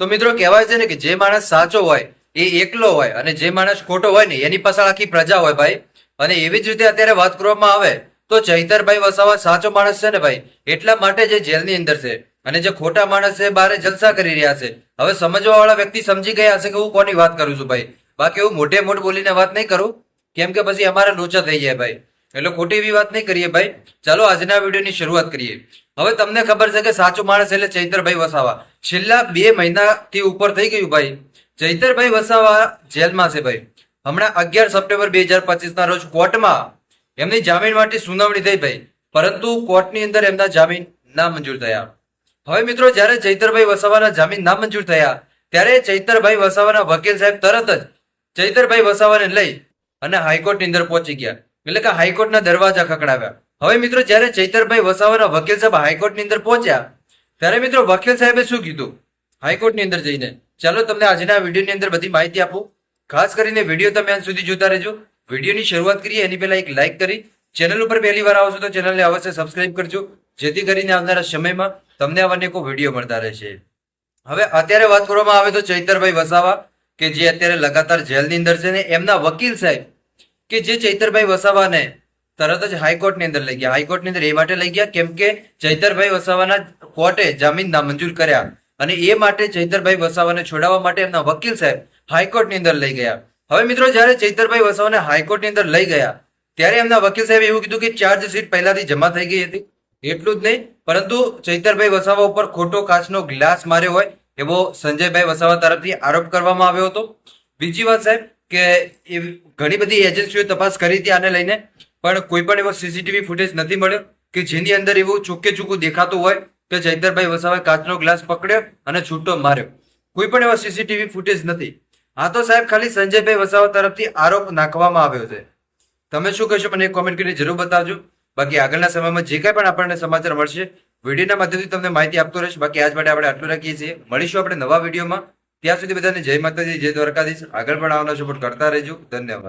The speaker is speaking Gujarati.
તો મિત્રો કહેવાય છે ને કે જે માણસ સાચો હોય, એ એકલો હોય અને જે માણસ ખોટો હોય ને, એની પાછળ આખી પ્રજા હોય ભાઈ. અને એવી જ રીતે અત્યારે વાત કરવામાં આવે, તો ચૈતરભાઈ વસાવા સાચો માણસ છે ને ભાઈ? એટલા માટે જે જેલની અંદર છે અને જે ખોટા માણસ છે બારે જલસા કરી રહ્યા છે. હવે સમજવાવાળા વ્યક્તિ સમજી ગયા હશે કે હું કોની વાત કરું છું ભાઈ? બાકી હું મોટે મોટ બોલીને વાત નહીં કરું, કેમ કે પછી અમારા લોચા થઈ જાય ભાઈ. એટલે ખોટી એવી વાત નહીં કરીએ ભાઈ. ચાલો આજના વિડીયોની શરૂઆત કરીએ. હવે તમને ખબર છે કે સાચો માણસ એટલે ચૈતરભાઈ વસાવા. છેલ્લા બે મહિનાથી ઉપર થઈ ગયું ભાઈ. ચૈતરભાઈ વસાવા જેલમાં છે ભાઈ. હમણાં અગિયાર સપ્ટેમ્બર બે હજાર પચીસના રોજ કોર્ટમાં એમની જામીન માટે સુનાવણી થઈ ભાઈ. પરંતુ કોર્ટની અંદર એમના જામીન ના મંજૂર થયા. હવે મિત્રો, જ્યારે ચૈતરભાઈ વસાવાના જામીન ના મંજૂર થયા, ત્યારે ચૈતરભાઈ વસાવાના વકીલ સાહેબ તરત જ ચૈતરભાઈ વસાવાને લઈ અને હાઈકોર્ટની અંદર પહોંચી ગયા. એટલે કે હાઈકોર્ટના દરવાજા ખકડાવ્યા હવે મિત્રો, જ્યારે ચૈતરભાઈ વસાવાના વકીલ સાહેબ હાઈકોર્ટની અંદર પહોંચ્યા, ત્યારે મિત્રો વકીલ સાહેબે શું કીધું? હાઈકોર્ટની અંદર જઈને. ચાલો તમને આજના વિડીયોની અંદર બધી માહિતી આપું. ખાસ કરીને વીડિયો તમે અંત સુધી જોતા રહેજો. વિડીયોની શરૂઆત કરીએ, એની પહેલા એક લાઇક કરી. ચેનલ ઉપર પહેલી વાર આવશો તો ચેનલને અવશ્ય સબસ્ક્રાઇબ કરજો. જેથી કરીને આવનારા સમયમાં તમને આવા અનેકો વીડિયો મળતા રહેશે. હવે અત્યારે વાત કરવામાં આવે તો ચૈતરભાઈ વસાવા, કે જે અત્યારે લગાતાર જેલની અંદર છે ને, એમના વકીલ સાહેબ, કે જે ચૈતરભાઈ વસાવાને તરત જ હાઈકોર્ટની અંદર લઈ ગયા. હાઈકોર્ટની અંદર એ માટે લઈ ગયા કેમ કે ચૈતરભાઈ વસાવાના કોર્ટે જામીન નામંજૂર કર્યા અને એ માટે ચૈતરભાઈ વસાવાને છોડાવવા માટે એમના વકીલ સાહેબ હાઈકોર્ટની અંદર લઈ ગયા. હવે મિત્રો, જ્યારે ચૈતરભાઈ વસાવાને હાઈકોર્ટની અંદર લઈ ગયા, ત્યારે એમના વકીલ સાહેબે એવું કીધું કે ચાર્જ શીટ પહેલાથી જમા થઈ ગઈ હતી. એટલું જ નહીં, પરંતુ ચૈતરભાઈ વસાવા ઉપર ખોટો કાચનો ગ્લાસ માર્યો હોય એવો સંજયભાઈ વસાવા તરફથી આરોપ કરવામાં આવ્યો હતો. બીજી વાત સાહેબ, કે ઘણી બધી એજન્સીઓ તપાસ કરી હતી આને લઈને. પણ કોઈ પણ એવો સીસીટીવી ફૂટેજ નથી મળ્યો કે જેની અંદર એવું ચોખ્ખે ચોખ્ખું દેખાતું હોય કે ચૈતરભાઈ વસાવાએ કાચનો ગ્લાસ પકડ્યો અને છૂટો માર્યો. કોઈ પણ એવો સીસીટીવી ફૂટેજ નથી. આ તો સાહેબ, ખાલી સંજયભાઈ વસાવા તરફથી આરોપ નાખવામાં આવ્યો છે. તમે શું કહેશો? મને કોમેન્ટ કરીને જરૂર બતાવજો. બાકી આગળના સમયમાં જે કાંઈ પણ આપણને સમાચાર મળશે, વિડીયોના માધ્યમથી તમને માહિતી આપતો રહીશ. બાકી આજ માટે આપણે આટલું રાખીએ છીએ. મળીશું આપણે નવા વિડીયોમાં. ત્યાં સુધી બધાને જય માતાજી, જય દ્વારકાધીશ. આગળ પણ આવવાનો સપોર્ટ કરતા રહેજો. ધન્યવાદ.